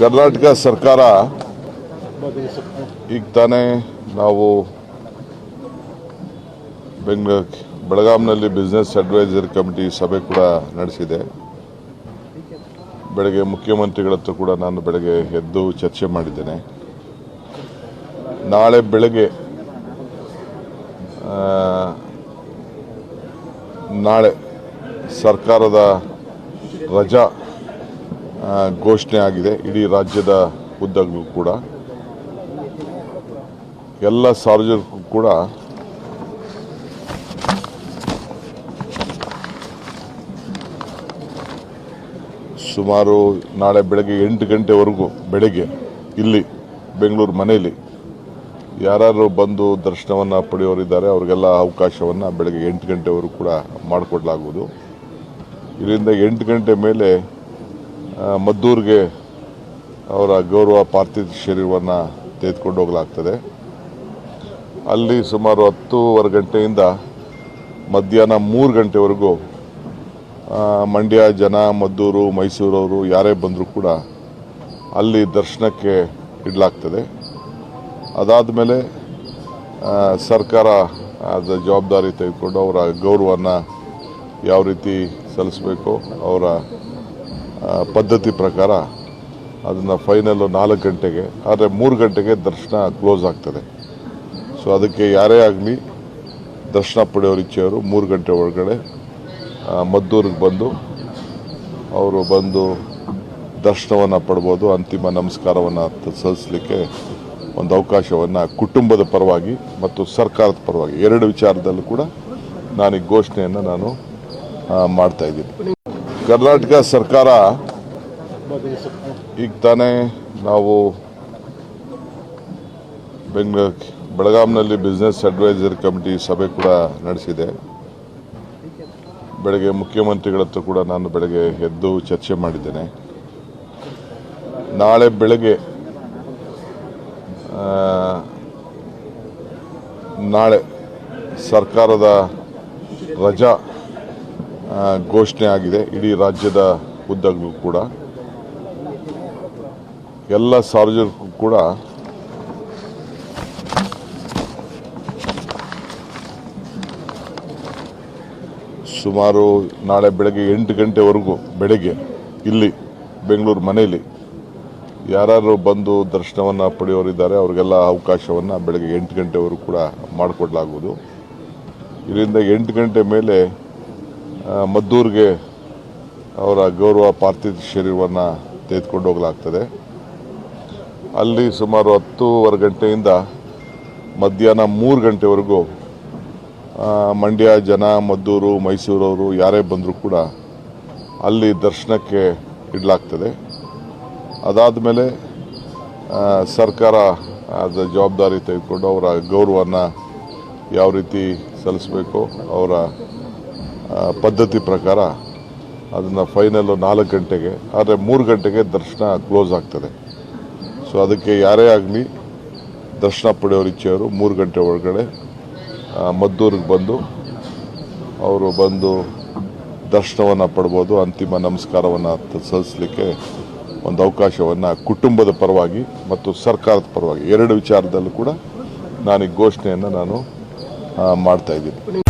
ಕರ್ನಾಟಕ ಸರ್ಕಾರ ಈಗ ತಾನೇ ನಾವು ಬೆಂಗಳೂರು, ಬೆಳಗಾಂನಲ್ಲಿ ಬಿಸ್ನೆಸ್ ಅಡ್ವೈಸರ್ ಕಮಿಟಿ ಸಭೆ ಕೂಡ ನಡೆಸಿದೆ. ಬೆಳಗ್ಗೆ ಮುಖ್ಯಮಂತ್ರಿಗಳ ಹತ್ರ ಕೂಡ ನಾನು ಬೆಳಗ್ಗೆ ಎದ್ದು ಚರ್ಚೆ ಮಾಡಿದ್ದೇನೆ. ನಾಳೆ ಬೆಳಗ್ಗೆ ನಾಳೆ ಸರ್ಕಾರದ ರಜಾ ಘೋಷಣೆ ಆಗಿದೆ. ಇಡೀ ರಾಜ್ಯದ ಉದ್ದಗಲೂ ಕೂಡ. ಎಲ್ಲ ಸಾರ್ವಜನಿಕರು ಕೂಡ ಸುಮಾರು ನಾಳೆ ಬೆಳಗ್ಗೆ ಎಂಟು ಗಂಟೆವರೆಗೂ ಬೆಳಗ್ಗೆ ಇಲ್ಲಿ ಬೆಂಗಳೂರು ಮನೆಯಲ್ಲಿ ಯಾರು ಬಂದು ದರ್ಶನವನ್ನು ಪಡೆಯೋರಿದ್ದಾರೆ, ಅವರಿಗೆಲ್ಲ ಅವಕಾಶವನ್ನು ಬೆಳಗ್ಗೆ ಎಂಟು ಗಂಟೆವರೆಗೂ ಕೂಡ ಮಾಡಿಕೊಡ್ಲಾಗುವುದು. ಇದರಿಂದ ಎಂಟು ಗಂಟೆ ಮೇಲೆ ಮದ್ದೂರಿಗೆ ಅವರ ಗೌರವ ಪಾರ್ಥಿವ ಶರೀರವನ್ನು ತೆಗೆದುಕೊಂಡು ಹೋಗಲಾಗ್ತದೆ. ಅಲ್ಲಿ ಸುಮಾರು ಹತ್ತೂವರೆ ಗಂಟೆಯಿಂದ ಮಧ್ಯಾಹ್ನ ಮೂರು ಗಂಟೆವರೆಗೂ ಮಂಡ್ಯ, ಜನ, ಮದ್ದೂರು, ಮೈಸೂರವರು ಯಾರೇ ಬಂದರೂ ಕೂಡ ಅಲ್ಲಿ ದರ್ಶನಕ್ಕೆ ಇಡಲಾಗ್ತದೆ. ಅದಾದ ಮೇಲೆ ಸರ್ಕಾರ ಅದ ಜವಾಬ್ದಾರಿ ತೆಗೆದುಕೊಂಡು ಅವರ ಗೌರವನ ಯಾವ ರೀತಿ ಸಲ್ಲಿಸಬೇಕು, ಅವರ ಪದ್ಧತಿ ಪ್ರಕಾರ ಅದನ್ನು ಫೈನಲ್ಲು ನಾಲ್ಕು ಗಂಟೆಗೆ, ಆದರೆ ಮೂರು ಗಂಟೆಗೆ ದರ್ಶನ ಕ್ಲೋಸ್ ಆಗ್ತದೆ. ಸೊ ಅದಕ್ಕೆ ಯಾರೇ ಆಗಲಿ ದರ್ಶನ ಪಡೆಯೋರು ಇಚ್ಛೆಯವರು ಮೂರು ಗಂಟೆ ಒಳಗಡೆ ಮದ್ದೂರಿಗೆ ಬಂದು ಅವರು ಬಂದು ದರ್ಶನವನ್ನು ಪಡ್ಬೋದು, ಅಂತಿಮ ನಮಸ್ಕಾರವನ್ನು ಸಲ್ಲಿಸಲಿಕ್ಕೆ ಒಂದು ಅವಕಾಶವನ್ನು ಕುಟುಂಬದ ಪರವಾಗಿ ಮತ್ತು ಸರ್ಕಾರದ ಪರವಾಗಿ. ಎರಡು ವಿಚಾರದಲ್ಲೂ ಕೂಡ ನಾನು ಈ ಘೋಷಣೆಯನ್ನು ನಾನು ಮಾಡ್ತಾಯಿದ್ದೀನಿ ಕರ್ನಾಟಕ ಸರ್ಕಾರ ಈಗ ತಾನೇ ನಾವು ಬೆಂಗಳೂರು, ಬೆಳಗಾಂನಲ್ಲಿ ಬಿಸ್ನೆಸ್ ಅಡ್ವೈಸರ್ ಕಮಿಟಿ ಸಭೆ ಕೂಡ ನಡೆಸಿದೆ. ಬೆಳಗ್ಗೆ ಮುಖ್ಯಮಂತ್ರಿಗಳ ಹತ್ರ ಕೂಡ ನಾನು ಬೆಳಗ್ಗೆ ಎದ್ದು ಚರ್ಚೆ ಮಾಡಿದ್ದೇನೆ. ನಾಳೆ ಬೆಳಗ್ಗೆ ನಾಳೆ ಸರ್ಕಾರದ ರಜಾ ಘೋಷಣೆ ಆಗಿದೆ. ಇಡೀ ರಾಜ್ಯದ ಉದ್ದಗಳು ಕೂಡ. ಎಲ್ಲ ಸಾರ್ವಜನಿಕರು ಕೂಡ ಸುಮಾರು ನಾಳೆ ಬೆಳಗ್ಗೆ ಎಂಟು ಗಂಟೆವರೆಗೂ ಬೆಳಗ್ಗೆ ಇಲ್ಲಿ ಬೆಂಗಳೂರು ಮನೆಯಲ್ಲಿ ಯಾರು ಬಂದು ದರ್ಶನವನ್ನು ಪಡೆಯೋರಿದ್ದಾರೆ, ಅವರಿಗೆಲ್ಲ ಅವಕಾಶವನ್ನು ಬೆಳಗ್ಗೆ ಎಂಟು ಗಂಟೆವರೆಗೂ ಕೂಡ ಮಾಡಿಕೊಡ್ಲಾಗುವುದು. ಇದರಿಂದ ಎಂಟು ಗಂಟೆ ಮೇಲೆ ಮದ್ದೂರಿಗೆ ಅವರ ಗೌರವ ಪಾರ್ಥಿವ ಶರೀರವನ್ನು ತೆಗೆದುಕೊಂಡು ಹೋಗಲಾಗ್ತದೆ. ಅಲ್ಲಿ ಸುಮಾರು ಹತ್ತೂವರೆ ಗಂಟೆಯಿಂದ ಮಧ್ಯಾಹ್ನ ಮೂರು ಗಂಟೆವರೆಗೂ ಮಂಡ್ಯ, ಜನ, ಮದ್ದೂರು, ಮೈಸೂರವರು ಯಾರೇ ಬಂದರೂ ಕೂಡ ಅಲ್ಲಿ ದರ್ಶನಕ್ಕೆ ಇಡಲಾಗ್ತದೆ. ಅದಾದ ಮೇಲೆ ಸರ್ಕಾರ ಅದ ಜವಾಬ್ದಾರಿ ತೆಗೆದುಕೊಂಡು ಅವರ ಗೌರವನ ಯಾವ ರೀತಿ ಸಲ್ಲಿಸಬೇಕು, ಅವರ ಪದ್ಧತಿ ಪ್ರಕಾರ ಅದನ್ನು ಫೈನಲ್ಲು ನಾಲ್ಕು ಗಂಟೆಗೆ, ಆದರೆ ಮೂರು ಗಂಟೆಗೆ ದರ್ಶನ ಕ್ಲೋಸ್ ಆಗ್ತದೆ. ಸೊ ಅದಕ್ಕೆ ಯಾರೇ ಆಗಲಿ ದರ್ಶನ ಪಡೆಯೋರು ಇಚ್ಛೆಯವರು ಮೂರು ಗಂಟೆ ಒಳಗಡೆ ಮದ್ದೂರಿಗೆ ಬಂದು ಅವರು ಬಂದು ದರ್ಶನವನ್ನು ಪಡ್ಬೋದು, ಅಂತಿಮ ನಮಸ್ಕಾರವನ್ನು ಸಲ್ಲಿಸಲಿಕ್ಕೆ ಒಂದು ಅವಕಾಶವನ್ನು ಕುಟುಂಬದ ಪರವಾಗಿ ಮತ್ತು ಸರ್ಕಾರದ ಪರವಾಗಿ, ಎರಡು ವಿಚಾರದಲ್ಲೂ ಕೂಡ ನಾನು ಈ ಘೋಷಣೆಯನ್ನು ನಾನು ಮಾಡ್ತಾಯಿದ್ದೀನಿ